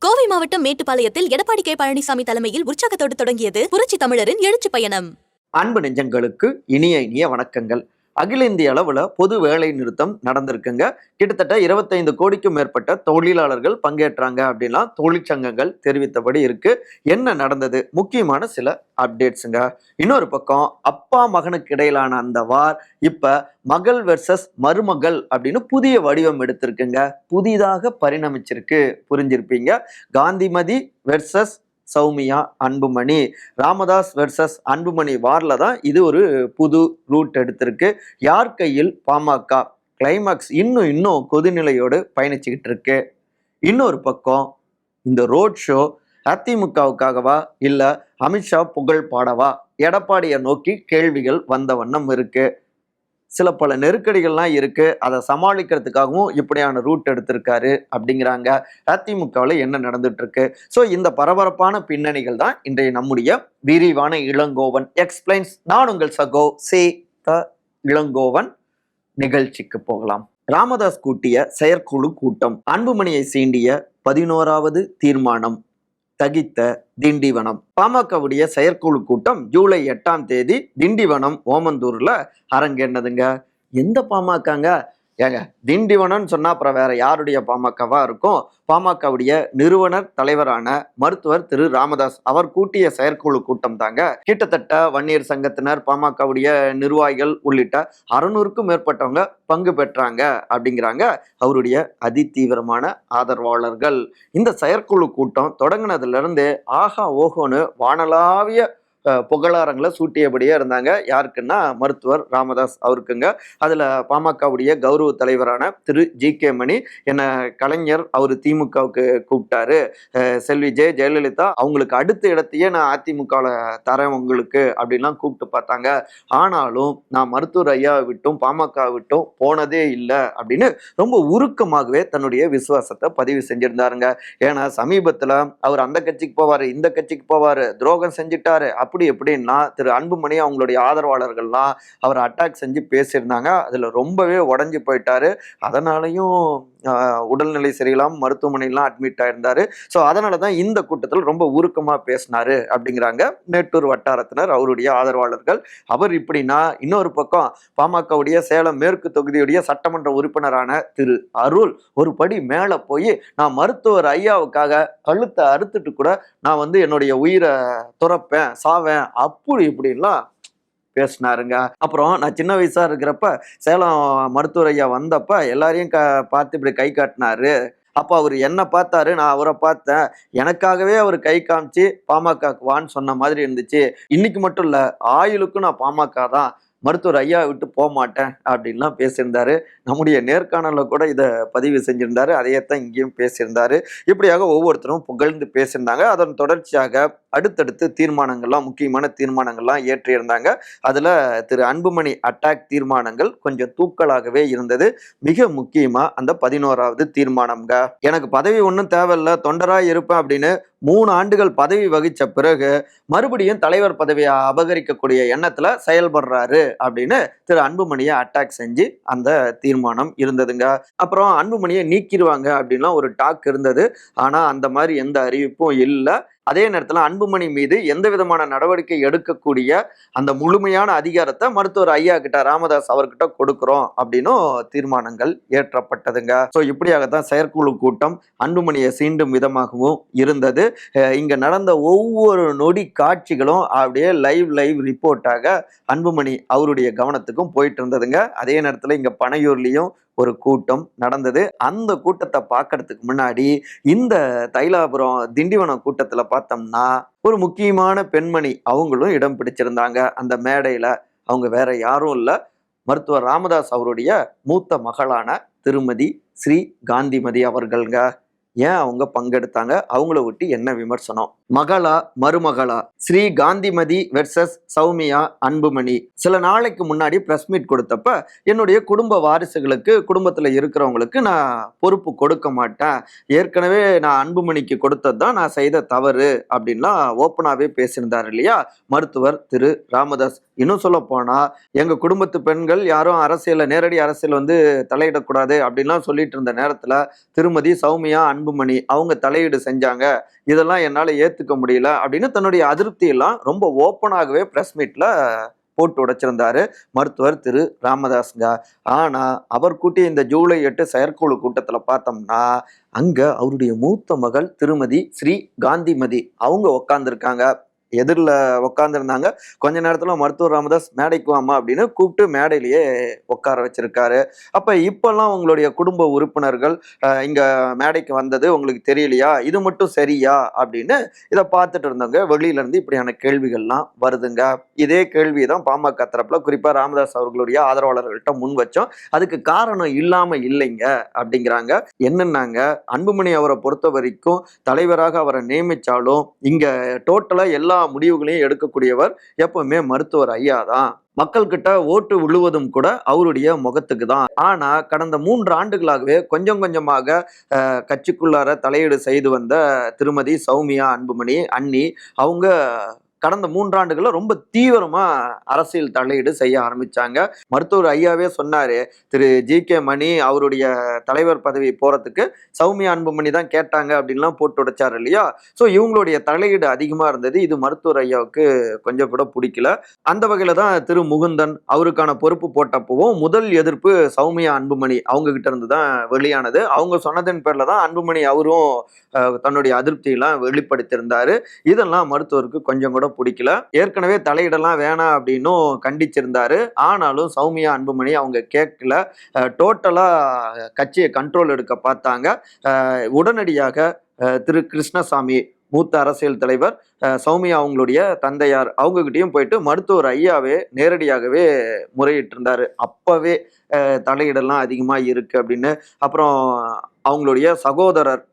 கோவை மாவட்டம் மேட்டுப்பாளையத்தில் எடப்பாடி கே. பழனிசாமி தலைமையில் உற்சாகத்தோடு தொடங்கியது புரட்சி தமிழரின் எழுச்சி பயணம். அன்பு நெஞ்சங்களுக்கு இனிய இனிய வணக்கங்கள். அகில இந்திய அளவில் பொது வேலை நிறுத்தம் நடந்திருக்குங்க. கிட்டத்தட்ட இருபத்தைந்து கோடிக்கும் மேற்பட்ட தொழிலாளர்கள் பங்கேற்றாங்க அப்படின்னா தொழிற்சங்கங்கள் தெரிவித்தபடி இருக்கு. என்ன நடந்தது? முக்கியமான சில அப்டேட்ஸுங்க. இன்னொரு பக்கம் அப்பா மகனுக்கு இடையிலான அந்த வார் இப்ப மகள் வெர்சஸ் மருமகள் அப்படின்னு புதிய வடிவம் எடுத்திருக்குங்க. புதிதாக பரிணமிச்சிருக்கு. புரிஞ்சிருப்பீங்க. காந்திமதி வெர்சஸ் சௌமியா அன்புமணி. ராமதாஸ் வெர்சஸ் அன்புமணி வாரில் தான் இது ஒரு புது ரூட் எடுத்திருக்கு. யார் கையில் பாமக? கிளைமாக்ஸ் இன்னும் இன்னும் கொதிநிலையோடு பயணிச்சுக்கிட்டு இருக்கு. இன்னொரு பக்கம் இந்த ரோட் ஷோ அதிமுகவுக்காகவா இல்லை அமித்ஷா புகழ் பாடவா? எடப்பாடியை நோக்கி கேள்விகள் வந்த வண்ணம் இருக்குது சில பல நெருக்கடிகள்லாம் இருக்குது அதை சமாளிக்கிறதுக்காகவும் இப்படியான ரூட் எடுத்திருக்காரு அப்படிங்கிறாங்க. அதிமுகவில் என்ன நடந்துட்டுருக்கு? ஸோ இந்த பரபரப்பான பின்னணிகள் தான் இன்றைய நம்முடைய விரிவான இளங்கோவன். எக்ஸ்பிளைன்ஸ் நான் உங்கள் சகோ சே த இளங்கோவன். நிகழ்ச்சிக்கு போகலாம். ராமதாஸ் கூட்டிய செயற்குழு கூட்டம். அன்புமணியை சீண்டிய பதினோராவது தீர்மானம். தகித்த திண்டிவனம். பாமகவுடைய செயற்குழு கூட்டம் ஜூலை எட்டாம் தேதி திண்டிவனம் ஓமந்தூர்ல அரங்கேறினதுங்க. எந்த பாமகங்க? ஏங்க திண்டிவனம்னு சொன்னா அப்புறம் வேற யாருடைய பாமகவா இருக்கும்? பாமகவுடைய நிறுவனர் தலைவரான மருத்துவர் திரு. ராமதாஸ் அவர் கூட்டிய செயற்குழு கூட்டம் தாங்க. கிட்டத்தட்ட வன்னியர் சங்கத்தினர் பாமகவுடைய நிர்வாகிகள் உள்ளிட்ட அறுநூறுக்கும் மேற்பட்டவங்க பங்கு பெற்றாங்க அப்படிங்கிறாங்க அவருடைய அதி தீவிரமான ஆதரவாளர்கள். இந்த செயற்குழு கூட்டம் தொடங்கினதுல இருந்து ஆஹா ஓஹோன்னு வானலாவிய புகழாரங்களை சூட்டியபடியே இருந்தாங்க. யாருக்குன்னா மருத்துவர் ராமதாஸ் அவருக்குங்க. அதில் பாமகவுடைய கௌரவ தலைவரான திரு ஜி கே மணி என்னை கலைஞர் அவர் திமுகவுக்கு கூப்பிட்டாரு. செல்வி ஜெய ஜெயலலிதா அவங்களுக்கு அடுத்த இடத்தையே நான் அதிமுகவில் தரேன் உங்களுக்கு அப்படின்லாம் கூப்பிட்டு பார்த்தாங்க. ஆனாலும் நான் மருத்துவர் ஐயாவை விட்டும் பாமக விட்டும் போனதே இல்லை அப்படின்னு ரொம்ப உருக்கமாகவே தன்னுடைய விசுவாசத்தை பதிவு செஞ்சிருந்தாருங்க. ஏன்னா சமீபத்தில் அவர் அந்த கட்சிக்கு போவார் இந்த கட்சிக்கு போவார் துரோகம் செஞ்சுட்டாரு அப்படி எப்படின்னா திரு அன்புமணி அவங்களுடைய ஆதரவாளர்கள்லாம் அவரை அட்டாக் செஞ்சு பேசியிருந்தாங்க. அதில் ரொம்பவே உடஞ்சி போயிட்டாரு. அதனாலையும் உடல்நிலை சரியில்லாம மருத்துவமனையெல்லாம் அட்மிட் ஆயிருந்தாரு. ஸோ அதனால தான் இந்த கூட்டத்தில் ரொம்ப உருக்கமாக பேசினாரு அப்படிங்கிறாங்க. மேட்டூர் வட்டாரத்தினர் அவருடைய ஆதரவாளர்கள். அவர் இப்படின்னா இன்னொரு பக்கம் பாமகவுடைய சேலம் மேற்கு தொகுதியுடைய சட்டமன்ற உறுப்பினரான திரு அருள் ஒரு படி மேலே போய் நான் மருத்துவர் ஐயாவுக்காக கழுத்தை அறுத்துட்டு கூட நான் வந்து என்னுடைய உயிரை துறப்பேன் சாவேன் அப்படி இப்படின்லாம் பேசினாருங்க. அப்புறம் நான் சின்ன வயசா இருக்கிறப்ப சேலம் மருத்துவர் ஐயா வந்தப்ப எல்லாரையும் க பார்த்து இப்படி கை காட்டினாரு. அப்போ அவர் என்ன பார்த்தாரு நான் அவரை பார்த்தேன். எனக்காகவே அவர் கை காமிச்சு பாமகக்கு வான்னு சொன்ன மாதிரி இருந்துச்சு. இன்னைக்கு மட்டும் இல்லை ஆயுளுக்கும் நான் பாமக தான். மருத்துவர் ஐயா விட்டு போக மாட்டேன் அப்படின்லாம் பேசியிருந்தாரு. நம்முடைய நேர்காணலில் கூட இதை பதிவு செஞ்சிருந்தாரு. அதையே தான் இங்கேயும் பேசியிருந்தாரு. இப்படியாக ஒவ்வொருத்தரும் புகழ்ந்து பேசியிருந்தாங்க. அதன் தொடர்ச்சியாக அடுத்தடுத்து தீர்மானங்கள்லாம் முக்கியமான தீர்மானங்கள்லாம் ஏற்றியிருந்தாங்க அதில் திரு அன்புமணி அட்டாக் தீர்மானங்கள் கொஞ்சம் தூக்கலாகவே இருந்தது. மிக முக்கியமாக அந்த பதினோராவது தீர்மானம்ங்க. எனக்கு பதவி ஒன்றும் தேவையில்ல தொண்டராக இருப்பேன் அப்படின்னு மூணு ஆண்டுகள் பதவி வகித்த பிறகு மறுபடியும் தலைவர் பதவியை அபகரிக்கக்கூடிய எண்ணத்தில் செயல்படுறாரு அப்படின்னு திரு அன்புமணியை அட்டாக் செஞ்சு அந்த தீர்மானம் இருந்ததுங்க. அப்புறம் அன்புமணியை நீக்கிடுவாங்க அப்படின்லாம் ஒரு டாக் இருந்தது. ஆனால் அந்த மாதிரி எந்த அறிவிப்பும் இல்லை. அதே நேரத்தில் அன்புமணி மீது எந்த விதமான நடவடிக்கை எடுக்கக்கூடிய அந்த முழுமையான அதிகாரத்தை மருத்துவர் ஐயா கிட்ட ராமதாஸ் அவர்கிட்ட கொடுக்குறோம் அப்படின்னும் தீர்மானங்கள் ஏற்றப்பட்டதுங்க. ஸோ இப்படியாகத்தான் செயற்குழு கூட்டம் அன்புமணியை சீண்டும் விதமாகவும் இருந்தது. இங்கே இங்க நடந்த ஒவ்வொரு நொடி காட்சிகளும் அப்படியே லைவ் லைவ் ரிப்போர்ட்டாக அன்புமணி அவருடைய கவனத்துக்கும் போயிட்டு இருந்ததுங்க. அதே நேரத்தில் இங்க பனையூர்லயும் ஒரு கூட்டம் நடந்தது. அந்த கூட்டத்தை பார்க்கறதுக்கு முன்னாடி இந்த தைலாபுரம் திண்டிவனம் கூட்டத்தில் பார்த்தோம்னா ஒரு முக்கியமான பெண்மணி அவங்களும் இடம் பிடிச்சிருந்தாங்க. அந்த மேடையில் அவங்க வேற யாரும் இல்லை. மருத்துவர் ராமதாஸ் அவருடைய மூத்த மகளான திருமதி ஸ்ரீ காந்திமதி அவர்கள்ங்க. ஏன் அவங்க பங்கெடுத்தாங்க? அவங்கள ஒட்டி என்ன விமர்சனம்? மகளா மருமகளா? ஸ்ரீ காந்திமதி வெர்சஸ் சௌமியா அன்புமணி. சில நாளைக்கு முன்னாடி ப்ரெஸ் மீட் கொடுத்தப்ப என்னுடைய குடும்ப வாரிசுகளுக்கு குடும்பத்தில் இருக்கிறவங்களுக்கு நான் பொறுப்பு கொடுக்க மாட்டேன். ஏற்கனவே நான் அன்புமணிக்கு கொடுத்தது தான் நான் செய்த தவறு அப்படின்லாம் ஓப்பனாகவே பேசியிருந்தார் இல்லையா? மருத்துவர் திரு ராமதாஸ். இன்னும் சொல்ல போனால் எங்கள் குடும்பத்து பெண்கள் யாரும் அரசியலில் நேரடி அரசியல் வந்து தலையிடக்கூடாது அப்படின்லாம் சொல்லிட்டு இருந்த நேரத்தில் திருமதி சௌமியா அன்புமணி அவங்க தலையீடு செஞ்சாங்க. இதெல்லாம் என்னால் ஏற்றுக்க முடியல அப்படின்னு தன்னுடைய அதிருப்தியெல்லாம் ரொம்ப ஓப்பனாகவே ப்ரெஸ் மீட்டில் போட்டு உடைச்சிருந்தாரு மருத்துவர் திரு ராமதாஸ்ங்க ஆனால் அவர் கூட்டிய இந்த ஜூலை எட்டு செயற்குழு கூட்டத்தில் பார்த்தோம்னா அங்கே அவருடைய மூத்த மகள் திருமதி ஸ்ரீ காந்திமதி அவங்க உக்காந்துருக்காங்க. எதிரில் உட்காந்துருந்தாங்க கொஞ்ச நேரத்தில் மருத்துவர் ராமதாஸ் மேடைக்கு வாமா அப்படின்னு கூப்பிட்டு மேடையிலேயே உட்கார வச்சிருக்காரு. அப்போ இப்போல்லாம் உங்களுடைய குடும்ப உறுப்பினர்கள் இங்கே மேடைக்கு வந்தது உங்களுக்கு தெரியலையா? இது மட்டும் சரியா? அப்படின்னு இதை பார்த்துட்டு இருந்தவங்க வெளியிலேருந்து இப்படியான கேள்விகள்லாம் வருதுங்க. இதே கேள்வி தான் பாமக தரப்பில் குறிப்பாக ராமதாஸ் அவர்களுடைய ஆதரவாளர்கள்ட்ட முன் வச்சோம். அதுக்கு காரணம் இல்லாமல் இல்லைங்க அப்படிங்கிறாங்க. என்னன்னாங்க? அன்புமணி அவரை பொறுத்த வரைக்கும் தலைவராக அவரை நியமித்தாலும் இங்கே டோட்டலாக எல்லா முடிவுகளையும் எடுக்கக்கூடியவர் எப்பவுமே மருத்துவர் ஐயா தான் மக்கள் கிட்ட ஓட்டு விழுவதும் கூட அவருடைய முகத்துக்கு தான் ஆனா கடந்த மூன்று ஆண்டுகளாகவே கொஞ்சம் கொஞ்சமாக அஹ், கட்சிக்குள்ளார தலையீடு செய்து வந்த திருமதி சௌமியா அன்புமணி அண்ணி அவங்க கடந்த மூன்றாண்டுகளில் ரொம்ப தீவிரமாக அரசியல் தலையீடு செய்ய ஆரம்பித்தாங்க மருத்துவர் ஐயாவே சொன்னார் திரு ஜி கே மணி அவருடைய தலைவர் பதவி போகிறதுக்கு சௌமியா அன்புமணி தான் கேட்டாங்க அப்படின்லாம் போட்டு உடைச்சாரு இல்லையா? ஸோ இவங்களுடைய தலையீடு அதிகமாக இருந்தது. இது மருத்துவர் ஐயாவுக்கு கொஞ்சம் கூட பிடிக்கல. அந்த வகையில் தான் திரு முகுந்தன் அவருக்கான பொறுப்பு போட்டப்பவும் முதல் எதிர்ப்பு சௌமியா அன்புமணி அவங்க கிட்ட இருந்து தான் வெளியானது. அவங்க சொன்னதன் பேரில் தான் அன்புமணி அவரும் தன்னுடைய அதிருப்தியெல்லாம் வெளிப்படுத்தியிருந்தார். இதெல்லாம் மருத்துவருக்கு கொஞ்சம் கூட பிடிக்கல. ஏற்கனவே தலையிடலாம் வேணாம் அப்படின்னும் கண்டிச்சிருந்தாரு. ஆனாலும் சௌமியா அன்புமணி அவங்க கேட்கல. டோட்டலா கட்சியை கண்ட்ரோல் எடுக்க பார்த்தாங்க. உடனடியாக திரு கிருஷ்ணசாமி மூத்த அரசியல் தலைவர் சௌமியா அவங்களுடைய தந்தையார் அவங்ககிட்டயும் போயிட்டு மருத்துவர் ஐயாவே நேரடியாகவே முறையிட்டு இருந்தாரு அப்பவே அஹ், அதிகமாக இருக்கு அப்படின்னு. அப்புறம் அவங்களுடைய சகோதரர்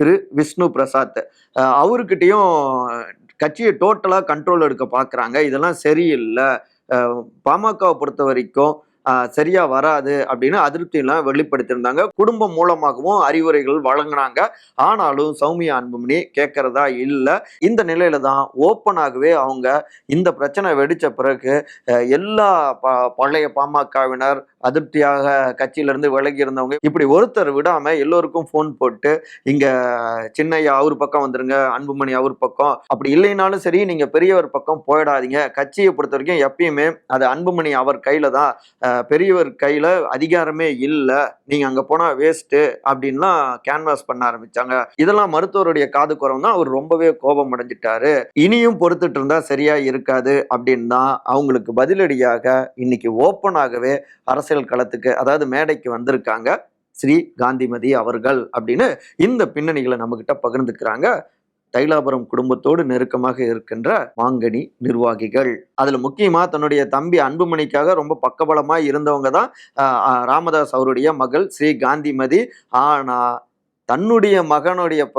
திரு விஷ்ணு பிரசாத் அவர்கிட்டையும் கட்சியை டோட்டலாக கண்ட்ரோல் எடுக்க பார்க்குறாங்க இதெல்லாம் சரியில்லை. பாமகவை பொறுத்த வரைக்கும் சரியா வராது அப்படின்னு அதிருப்தியெல்லாம் வெளிப்படுத்தியிருந்தாங்க. குடும்பம் மூலமாகவும் அறிவுரைகள் வழங்கினாங்க. ஆனாலும் சௌமியா அன்புமணி கேட்கறதா இல்லை. இந்த நிலையில தான் ஓப்பனாகவே அவங்க இந்த பிரச்சனை வெடித்த பிறகு எல்லா ப பழைய பாமகவினர் அதிருப்தியாக கட்சியிலிருந்து விலகி இருந்தவங்க. இப்படி ஒருத்தர் விடாம எல்லோருக்கும் ஃபோன் போட்டு இங்க சின்னையா அவர் பக்கம் வந்துருங்க அன்புமணி அவர் பக்கம். அப்படி இல்லைனாலும் சரி நீங்க பெரியவர் பக்கம் போயிடாதீங்க. கட்சியை பொறுத்த வரைக்கும் எப்பயுமே அது அன்புமணி அவர் கையில தான் பெரியவர் கையில அதிகாரமே இல்லை. நீங்க அங்க போனா வேஸ்ட் அப்படின்லாம் கேன்வாஸ் பண்ண ஆரம்பிச்சாங்க. இதெல்லாம் மருத்துவருடைய காது தான். அவர் ரொம்பவே கோபம் அடைஞ்சிட்டாரு. இனியும் பொறுத்துட்டு இருந்தா சரியா இருக்காது அப்படின்னு தான் அவங்களுக்கு பதிலடியாக இன்னைக்கு ஓப்பனாகவே அரசியல் களத்துக்கு அதாவது மேடைக்கு வந்திருக்காங்க ஸ்ரீ காந்திமதி அவர்கள் அப்படின்னு இந்த பின்னணிகளை நம்மகிட்ட பகிர்ந்துக்கிறாங்க. தைலாபுரம் குடும்பத்தோடு நெருக்கமாக இருக்கின்ற மாங்கனி நிர்வாகிகள். அதுல முக்கியமா தன்னுடைய தம்பி அன்புமணிக்காக ரொம்ப பக்கபலமாக இருந்தவங்க தான் ஆஹ், ராமதாஸ் அவருடைய மகள் ஸ்ரீ காந்திமதி. ஆனா தன்னுடைய மகனுடைய ப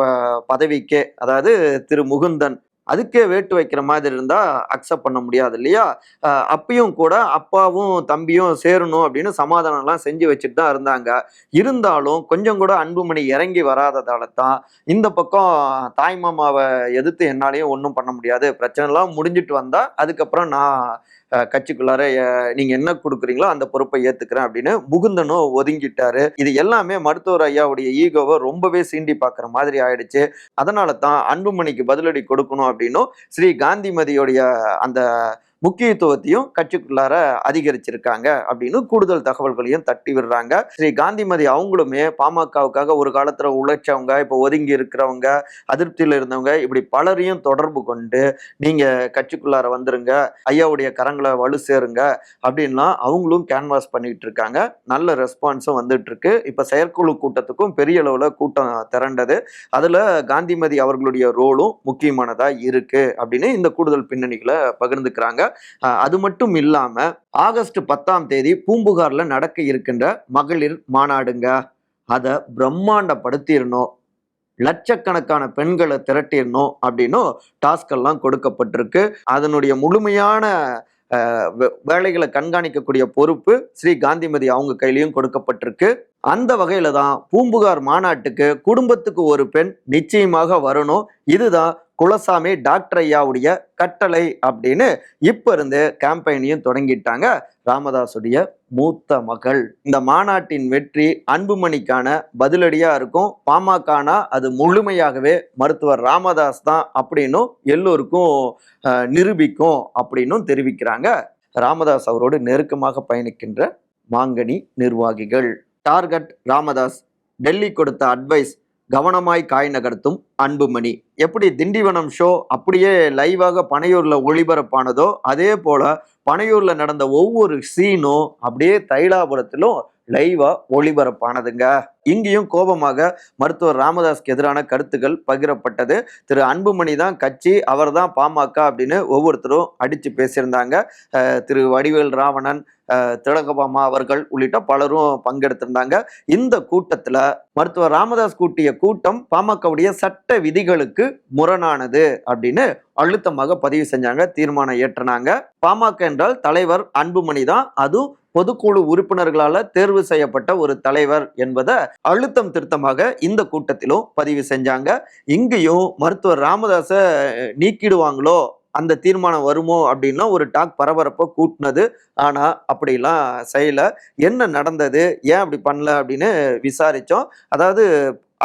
பதவிக்கே அதாவது திரு முகுந்தன் அதுக்கே வேட்டு வைக்கிற மாதிரி இருந்தால் அக்செப்ட் பண்ண முடியாது இல்லையா? அப்பயும் கூட அப்பாவும் தம்பியும் சேரணும் அப்படின்னு சமாதானம்லாம் செஞ்சு வச்சுட்டு தான் இருந்தாங்க. இருந்தாலும் கொஞ்சம் கூட அன்புமணி இறங்கி வராததால தான் இந்த பக்கம் தாய்மாமாவை எதிர்த்து என்னாலையும் ஒன்றும் பண்ண முடியாது. பிரச்சனைலாம் முடிஞ்சிட்டு வந்தால் அதுக்கப்புறம் நான் கட்சிக்குள்ளார நீங்க என்ன கொடுக்குறீங்களோ அந்த பொறுப்பை ஏத்துக்கிறேன் அப்படின்னு முகுந்தனும் ஒதுங்கிட்டாரு. இது எல்லாமே மருத்துவர் ஐயாவுடைய ஈகோவை ரொம்பவே சீண்டி பார்க்குற மாதிரி ஆயிடுச்சு. அதனால தான் அன்புமணிக்கு பதிலடி கொடுக்கணும் அப்படின்னும் ஸ்ரீ காந்திமதியோடைய அந்த முக்கியத்துவத்தையும் கட்சிக்குள்ளார அதிகரிச்சிருக்காங்க அப்படின்னு கூடுதல் தகவல்களையும் தட்டி விடுறாங்க. ஸ்ரீ காந்திமதி அவங்களுமே பாமகவுக்காக ஒரு காலத்துல உழைச்சவங்க இப்போ ஒதுங்கி இருக்கிறவங்க அதிருப்தியில் இருந்தவங்க இப்படி பலரையும் தொடர்பு கொண்டு நீங்க கட்சிக்குள்ளார வந்துருங்க ஐயாவுடைய கரங்களை வலு சேருங்க அப்படின்லாம் அவங்களும் கேன்வாஸ் பண்ணிட்டு இருக்காங்க. நல்ல ரெஸ்பான்ஸும் வந்துட்டு இருக்கு இப்ப செயற்குழு கூட்டத்துக்கும் பெரிய அளவுல கூட்டம் திரண்டது. அதுல காந்திமதி அவர்களுடைய ரோலும் முக்கியமானதா இருக்கு அப்படின்னு இந்த கூடுதல் பின்னணிகளை பகிர்ந்துக்கிறாங்க. அது மட்டும் இல்லாம ஆகஸ்ட் பத்தாம் தேதி பூம்புகார்ல நடக்க இருக்கின்ற மகளிர் மாநாடுங்க. அதை பிரம்மாண்டப்படுத்திடணும் லட்சக்கணக்கான பெண்களை திரட்டிடணும் அப்படின்னும் டாஸ்க் எல்லாம் கொடுக்கப்பட்டிருக்கு. அதனுடைய முழுமையான வே- வேலைகளை கண்காணிக்கக்கூடிய பொறுப்பு ஸ்ரீ காந்திமதி அவங்க கையிலையும் கொடுக்கப்பட்டிருக்கு. அந்த வகையில தான் பூம்புகார் மாநாட்டுக்கு குடும்பத்துக்கு ஒரு பெண் நிச்சயமாக வரணும். இதுதான் குலசாமி டாக்டர் ஐயாவுடைய கட்டளை அப்படின்னு இப்ப இருந்து கேம்பெயினையும் தொடங்கிட்டாங்க ராமதாசுடைய மூத்த மகள். இந்த மாநாட்டின் வெற்றி அன்புமணிக்கான பதிலடியா இருக்கும். பாமகனா அது முழுமையாகவே மருத்துவர் ராமதாஸ் தான் அப்படின்னும் எல்லோருக்கும் நிரூபிக்கும் அப்படின்னும் தெரிவிக்கிறாங்க. ராமதாஸ் அவரோடு நெருக்கமாக பயணிக்கின்ற மாங்கனி நிர்வாகிகள். டார்கெட் ராமதாஸ் டெல்லி கொடுத்த அட்வைஸ் கவனமாய் காய் நகர்த்தும் அன்புமணி. எப்படி திண்டிவனம் ஷோ அப்படியே லைவாக பனையூர்ல ஒளிபரப்பானதோ அதே போல பனையூர்ல நடந்த ஒவ்வொரு சீனும் அப்படியே தைலாபுரத்திலும் லைவா ஒளிபரப்பானதுங்க. இங்கேயும் கோபமாக மருத்துவர் ராமதாஸ்க்கு எதிரான கருத்துக்கள் பகிரப்பட்டது. திரு அன்புமணி தான் கட்சி அவர் தான் பாமக அப்படின்னு ஒவ்வொருத்தரும் அடித்து பேசியிருந்தாங்க. திரு வடிவேல் ராவணன் திலகபாமா அவர்கள் உள்ளிட்ட பலரும் பங்கெடுத்திருந்தாங்க. இந்த கூட்டத்தில் மருத்துவர் ராமதாஸ் கூட்டிய கூட்டம் பாமகவுடைய சட்ட விதிகளுக்கு முரணானது அப்படின்னு அழுத்தமாக பதிவு செஞ்சாங்க தீர்மானம் ஏற்றினாங்க. பாமக என்றால் தலைவர் அன்புமணி தான். அதுவும் பொதுக்குழு உறுப்பினர்களால தேர்வு செய்யப்பட்ட ஒரு தலைவர் என்பதை அழுத்தம் திருத்தமாக இந்த கூட்டத்திலும் பதிவு செஞ்சாங்க. இங்கேயும் மருத்துவர் ராமதாஸை நீக்கிடுவாங்களோ? அந்த தீர்மானம் வருமோ? அப்படின்லாம் ஒரு டாக் பரபரப்பை கூட்டினது. ஆனால் அப்படிலாம் செய்யலை. என்ன நடந்தது? ஏன் அப்படி பண்ணல? அப்படின்னு விசாரித்தோம் அதாவது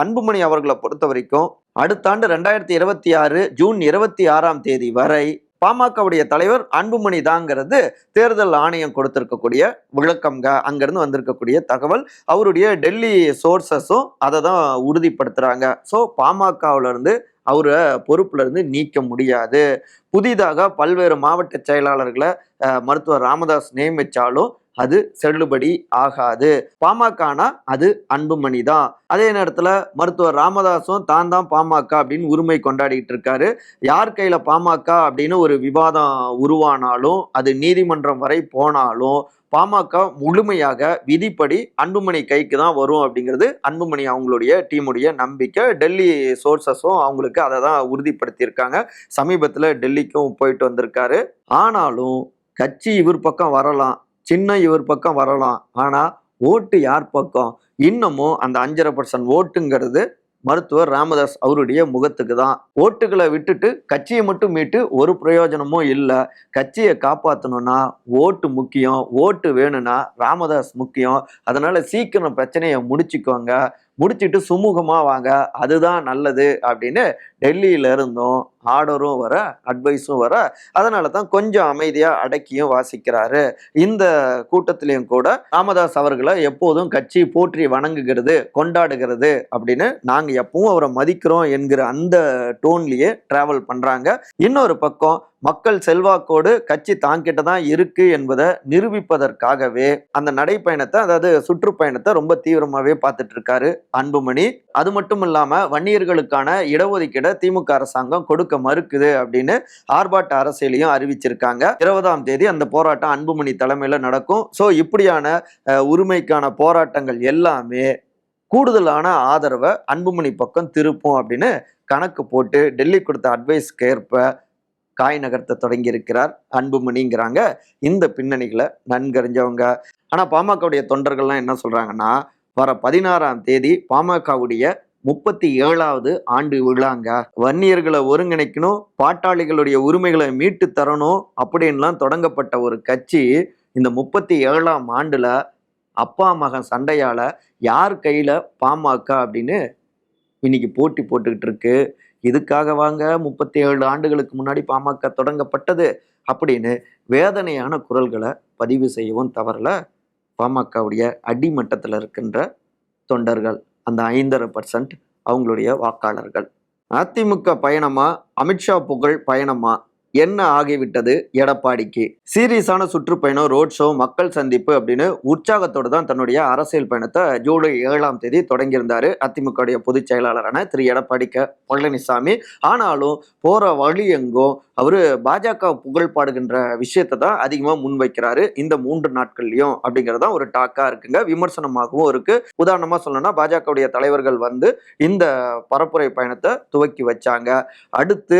அன்புமணி அவர்களை பொறுத்த வரைக்கும் அடுத்த ஆண்டு ரெண்டாயிரத்தி இருபத்தி ஆறு ஜூன் இருபத்தி ஆறாம் தேதி வரை பாமகவுடைய தலைவர் அன்புமணி தாங்கிறது தேர்தல் ஆணையம் கொடுத்திருக்கக்கூடிய விளக்கம்ங்க. அங்கிருந்து வந்திருக்கக்கூடிய தகவல். அவருடைய டெல்லி சோர்சஸும் அதை தான் உறுதிப்படுத்துறாங்க. ஸோ பாமகவுல இருந்து அவரை பொறுப்புலேருந்து நீக்க முடியாது. புதிதாக பல்வேறு மாவட்ட செயலாளர்களை மருத்துவர் ராமதாஸ் நியமிச்சாலும் அது செல்லுபடி ஆகாது. பாமகனா அது அன்புமணி தான் அதே நேரத்துல மருத்துவர் ராமதாஸும் தான் தான் பாமக அப்படின்னு உரிமை கொண்டாடிட்டு இருக்காரு. யார் கையில பாமக அப்படின்னு ஒரு விவாதம் உருவானாலும் அது நீதிமன்றம் வரை போனாலும் பாமக முழுமையாக விதிப்படி அன்புமணி கைக்கு தான் வரும் அப்படிங்கிறது அன்புமணி அவங்களுடைய டீமுடைய நம்பிக்கை. டெல்லி சோர்சஸும் அவங்களுக்கு அதை தான் உறுதிப்படுத்தியிருக்காங்க. சமீபத்தில் டெல்லிக்கும் போயிட்டு வந்திருக்காரு. ஆனாலும் கட்சி இவர் பக்கம் வரலாம். சின்ன இவர் பக்கம் வரலாம். ஆனால் ஓட்டு யார் பக்கம்? இன்னமும் அந்த அஞ்சரை பர்சன்ட் ஓட்டுங்கிறது மருத்துவர் ராமதாஸ் அவருடைய முகத்துக்கு தான். ஓட்டுகளை விட்டுட்டு கட்சியை மட்டும் மீட்டு ஒரு பிரயோஜனமும் இல்லை. கட்சியை காப்பாற்றணும்னா ஓட்டு முக்கியம். ஓட்டு வேணும்னா ராமதாஸ் முக்கியம். அதனால சீக்கிரம் பிரச்சனையை முடிச்சுக்கோங்க. முடிச்சுட்டு சுமூகமாக வாங்க. அதுதான் நல்லது அப்படின்னு டெல்லியில இருந்தும் ஆர்டரும் வர அட்வைஸும் வர அதனால தான் கொஞ்சம் அமைதியாக அடக்கியும் வாசிக்கிறாரு. இந்த கூட்டத்திலையும் கூட ராமதாஸ் அவர்களை எப்போதும் கட்சி போற்றி வணங்குகிறது கொண்டாடுகிறது அப்படின்னு நாங்கள் எப்பவும் அவரை மதிக்கிறோம் என்கிற அந்த டோன்லேயே டிராவல் பண்ணுறாங்க இன்னொரு பக்கம் மக்கள் செல்வாக்கோடு கட்சி தாங்கிட்ட தான் இருக்கு என்பதை நிரூபிப்பதற்காகவே அந்த நடைப்பயணத்தை அதாவது சுற்றுப்பயணத்தை ரொம்ப தீவிரமாகவே பார்த்துட்டு இருக்காரு. அன்புமணி. அது மட்டும் இல்லாம வன்னியர்களுக்கான இடஒதுக்கீடை திமுக அரசாங்கம் கொடுக்க மறுக்குது அப்படின்னு ஆர்ப்பாட்ட அரசியலையும் அறிவிச்சிருக்காங்க. இருபதாம் தேதி அந்த போராட்டம் அன்புமணி தலைமையில நடக்கும். ஸோ இப்படியான உரிமைக்கான போராட்டங்கள் எல்லாமே கூடுதலான ஆதரவை அன்புமணி பக்கம் திருப்பும் அப்படின்னு கணக்கு போட்டு டெல்லி கொடுத்த அட்வைஸ்க்கு ஏற்ப காய் நகர்த்த தொடங்கி இருக்கிறார் அன்புமணிங்கிறாங்க. இந்த பின்னணிகளை நன்கறிஞ்சவங்க. ஆனால் பாமகவுடைய தொண்டர்கள்லாம் என்ன சொல்கிறாங்கன்னா வர பதினாறாம் தேதி பாமகவுடைய முப்பத்தி ஏழாவது ஆண்டு விழாங்க. வன்னியர்களை ஒருங்கிணைக்கணும் பாட்டாளிகளுடைய உரிமைகளை மீட்டு தரணும் அப்படின்லாம் தொடங்கப்பட்ட ஒரு கட்சி இந்த முப்பத்தி ஏழாம் ஆண்டுல அப்பா மகன் சண்டையால யார் கையில பாமக அப்படின்னு இன்னைக்கு போட்டி போட்டுக்கிட்டு இருக்கு. இதுக்காக வாங்க முப்பத்தி ஏழு ஆண்டுகளுக்கு முன்னாடி பாமக தொடங்கப்பட்டது அப்படின்னு வேதனையான குரல்களை பதிவு செய்யவும் தவறல. பாமகவுடைய அடிமட்டத்தில் இருக்கின்ற தொண்டர்கள் அந்த ஐந்தரை பர்சன்ட் அவங்களுடைய வாக்காளர்கள். அதிமுக பயணமா? அமித்ஷா புகழ் பயணமா? என்ன ஆகிவிட்டது எடப்பாடிக்கு? சீரியஸான சுற்றுப்பயணம் ரோட் ஷோ மக்கள் சந்திப்பு அப்படின்னு உற்சாகத்தோடு தான் தன்னுடைய அரசியல் பயணத்தை ஜூலை ஏழாம் தேதி தொடங்கியிருந்தார் அதிமுகவுடைய பொதுச் செயலாளரான திரு எடப்பாடி க. பழனிசாமி. ஆனாலும் போகிற வழி எங்கும் அவர் பாஜக புகழ் பாடுகின்ற விஷயத்தை தான் அதிகமாக முன்வைக்கிறாரு இந்த மூன்று நாட்கள்லையும் அப்படிங்கிறது தான் ஒரு டாக்காக இருக்குங்க. விமர்சனமாகவும் இருக்குது உதாரணமாக சொல்லணும்னா பாஜகவுடைய தலைவர்கள் வந்து இந்த பரப்புரை பயணத்தை துவக்கி வச்சாங்க. அடுத்து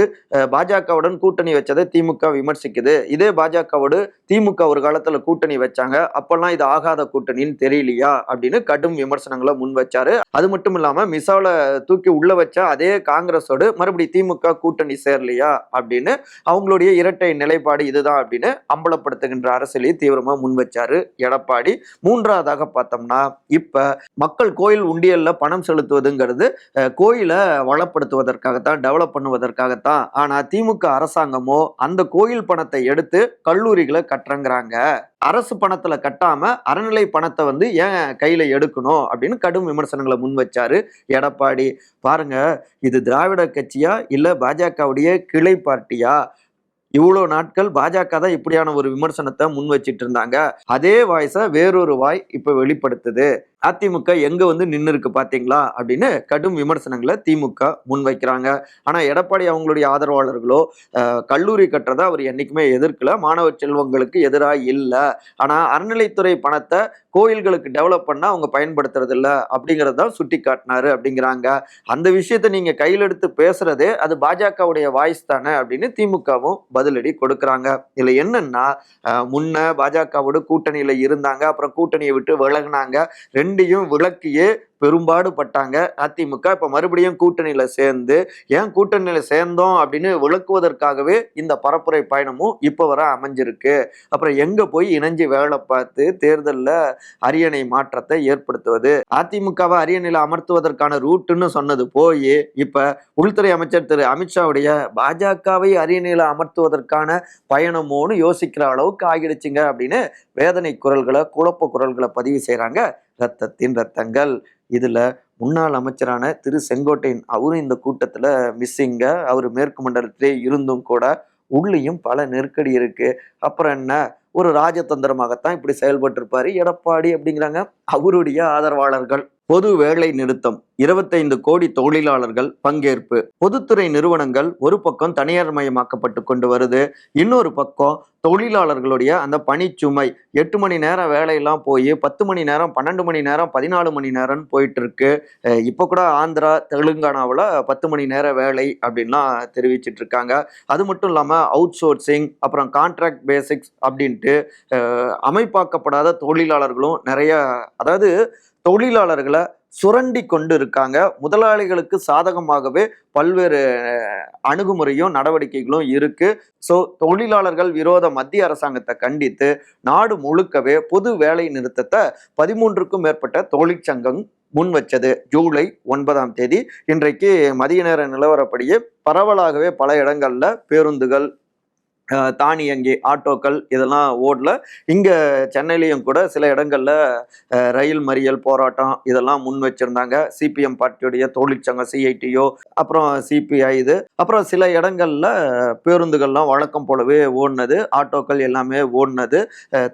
பாஜகவுடன் கூட்டணி வச்சதை திமுக விமர்சிக்குது. இதே பாஜகவோடு திமுக ஒரு காலத்தில் கூட்டணி வச்சாங்க. அப்போல்லாம் இது ஆகாத கூட்டணின்னு தெரியலையா அப்படின்னு கடும் விமர்சனங்களை முன் வச்சாரு. அது மட்டும் இல்லாமல் மிசாவில் தூக்கி உள்ள வச்ச அதே காங்கிரஸோடு மறுபடியும் திமுக கூட்டணி சேரலையா அப்படின்னு அவங்களுடைய இரட்டை நிலைப்பாடு இதுதான் அப்படின்னு அம்பலப்படுத்துகின்ற அரசியலையும் தீவிரமா முன் வச்சாரு எடப்பாடி. மூன்றாவதாக பார்த்தோம்னா இப்ப மக்கள் கோயில் உண்டியல்ல பணம் செலுத்துவதுங்கிறது கோயிலை வளப்படுத்துவதற்காகத்தான் டெவலப் பண்ணுவதற்காகத்தான் ஆனா திமுக அரசாங்கமோ அந்த கோயில் பணத்தை எடுத்து கல்லூரிகளை கட்டுறங்கிறாங்க. அரசு பணத்துல கட்டாம அறநிலை பணத்தை வந்து ஏன் கையில எடுக்கணும் அப்படின்னு கடும் விமர்சனங்களை முன் வச்சாரு எடப்பாடி. பாருங்க இது திராவிட கட்சியா இல்ல பாஜகவுடைய கிளை பார்ட்டியா? இவ்வளோ நாட்கள் பாஜக தான் இப்படியான ஒரு விமர்சனத்தை முன் வச்சிட்டு இருந்தாங்க. அதே வாய்ஸை வேறொரு வாய் இப்போ வெளிப்படுத்துது. அதிமுக எங்க வந்து நின்று இருக்கு பாத்தீங்களா அப்படின்னு கடும் விமர்சனங்களை திமுக முன்வைக்கிறாங்க. ஆனா எடப்பாடி அவங்களுடைய ஆதரவாளர்களோ கல்லூரி கட்டுறதை அவர் என்னைக்குமே எதிர்க்கல. மாணவர் செல்வங்களுக்கு எதிராக இல்லை. ஆனா அறநிலைத்துறை பணத்தை கோயில்களுக்கு டெவலப் பண்ண அவங்க பயன்படுத்துறது இல்லை அப்படிங்கறத சுட்டி காட்டினாரு அப்படிங்கிறாங்க. அந்த விஷயத்த நீங்க கையில் எடுத்து பேசுறதே அது பாஜகவுடைய வாய்ஸ் தானே அப்படின்னு திமுகவும் பதிலடி கொடுக்குறாங்க. இதுல என்னன்னா முன்ன பாஜகவோட கூட்டணியில இருந்தாங்க. அப்புறம் கூட்டணியை விட்டு விலகுனாங்க. ரெண்டையும் விளக்கியே பெரும்பாடு பட்டாங்க அதிமுக இப்போ மறுபடியும் கூட்டணியில சேர்ந்து ஏன் கூட்டணியில சேர்ந்தோம் அப்படின்னு விளக்குவதற்காகவே இந்த பரப்புரை பயணமும் இப்போ வர அமைஞ்சிருக்கு. அப்புறம் எங்க போய் இணைஞ்சு வேலை பார்த்து தேர்தல்ல அரியணை மாற்றத்தை ஏற்படுத்துவது? அதிமுகவை அரியணையில் அமர்த்துவதற்கான ரூட்டுன்னு சொன்னது போய் இப்போ உள்துறை அமைச்சர் திரு. அமித்ஷாவுடைய பாஜகவை அரியணையில் அமர்த்துவதற்கான பயணமோன்னு யோசிக்கிற அளவுக்கு ஆகிடுச்சுங்க அப்படின்னு வேதனை குரல்களை குழப்ப குரல்களை பதிவு செய்கிறாங்க ரத்தத்தின் ரத்தங்கள். இதில் முன்னாள் அமைச்சரான திரு செங்கோட்டையன் அவரும் இந்த கூட்டத்தில் மிஸ்ஸிங்க அவர் மேற்கு மண்டலத்திலே இருந்தும் கூட உள்ளேயும் பல நெருக்கடி இருக்குது அப்புறம் என்ன? ஒரு ராஜதந்திரமாகத்தான் இப்படி செயல்பட்டிருப்பார். எடப்பாடி அப்படிங்கிறாங்க அவருடைய ஆதரவாளர்கள். பொது வேலை நிறுத்தம். இருபத்தைந்து கோடி தொழிலாளர்கள் பங்கேற்பு. பொதுத்துறை நிறுவனங்கள் ஒரு பக்கம் தனியார் மயமாக்கப்பட்டு கொண்டு வருது. இன்னொரு பக்கம் தொழிலாளர்களுடைய அந்த பணிச்சுமை. எட்டு மணி நேரம் வேலையெல்லாம் போய் பத்து மணி நேரம் பன்னெண்டு மணி நேரம் பதினாலு மணி நேரம்னு போயிட்டு இருக்கு இப்போ கூட ஆந்திரா தெலுங்கானாவில் பத்து மணி நேர வேலை அப்படின்லாம் தெரிவிச்சிட்டு இருக்காங்க அது மட்டும் இல்லாமல் அவுட் சோர்சிங் அப்புறம் கான்ட்ராக்ட் பேசிக்ஸ் அப்படின்ட்டு அமைப்பாக்கப்படாத தொழிலாளர்களும் நிறைய அதாவது தொழிலாளர்களை சுரண்டி கொண்டு இருக்காங்க முதலாளிகளுக்கு சாதகமாகவே பல்வேறு அணுகுமுறையும் நடவடிக்கைகளும் இருக்கு. ஸோ தொழிலாளர்கள் விரோத மத்திய அரசாங்கத்தை கண்டித்து நாடு முழுக்கவே பொது வேலை நிறுத்தத்தை பதிமூன்றுக்கும் மேற்பட்ட தொழிற்சங்கம் முன் வச்சது. ஜூலை ஒன்பதாம் தேதி. இன்றைக்கு மதிய நேர நிலவரப்படியே பரவலாகவே பல இடங்கள்ல பேருந்துகள் தானியங்கி ஆட்டோக்கள் இதெல்லாம் ஓடல. இங்கே சென்னையிலையும் கூட சில இடங்களில் ரயில் மறியல் போராட்டம் இதெல்லாம் முன் வச்சிருந்தாங்க. சிபிஎம் பார்ட்டியுடைய தொழிற்சங்கம் சிஐடியோ அப்புறம் சிபிஐ இது. அப்புறம் சில இடங்களில் பேருந்துகள்லாம் வழக்கம் போலவே ஓடினது. ஆட்டோக்கள் எல்லாமே ஓடினது.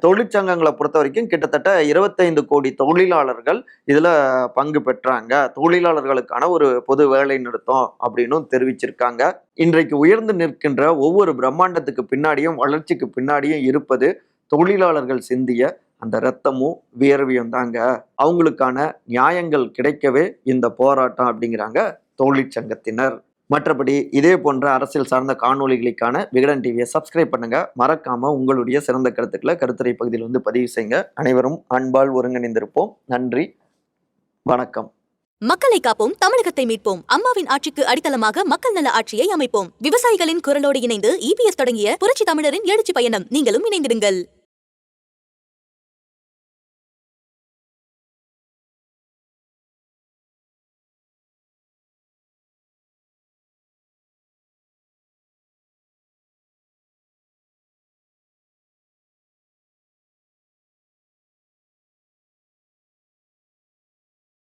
தொழிற்சங்கங்களை பொறுத்த வரைக்கும் கிட்டத்தட்ட இருபத்தைந்து கோடி தொழிலாளர்கள் இதில் பங்கு பெற்றாங்க. தொழிலாளர்களுக்கான ஒரு பொது வேலை நிறுத்தம் அப்படின்னும் தெரிவிச்சிருக்காங்க. இன்றைக்கு உயர்ந்து நிற்கின்ற ஒவ்வொரு பிரம்மாண்டத்துக்கு பின்னாடியும் வளர்ச்சிக்கு பின்னாடியும் இருப்பது தொழிலாளர்கள் சிந்திய அந்த ரத்தமும் வியர்வையும் தாங்க. அவங்களுக்கான நியாயங்கள் கிடைக்கவே இந்த போராட்டம் அப்படிங்கிறாங்க தொழிற்சங்கத்தினர் மற்றபடி இதே போன்ற அரசியல் சார்ந்த காணொளிகளுக்கான விகடன் டிவியை சப்ஸ்கிரைப் பண்ணுங்க. மறக்காம உங்களுடைய சிறந்த கருத்துக்களை கருத்துரை பகுதியில் வந்து பதிவு செய்யுங்க. அனைவரும் அன்பால் ஒருங்கிணைந்திருப்போம். நன்றி. வணக்கம். மக்களை காப்போம் தமிழகத்தை மீட்போம். அம்மாவின் ஆட்சிக்கு அடித்தளமாக மக்கள் நல ஆட்சியை அமைப்போம். விவசாயிகளின் குரலோடு இணைந்து இபிஎஸ் தொடங்கிய புரட்சி தமிழரின் எழுச்சி பயணம். நீங்களும் இணைந்திடுங்கள்.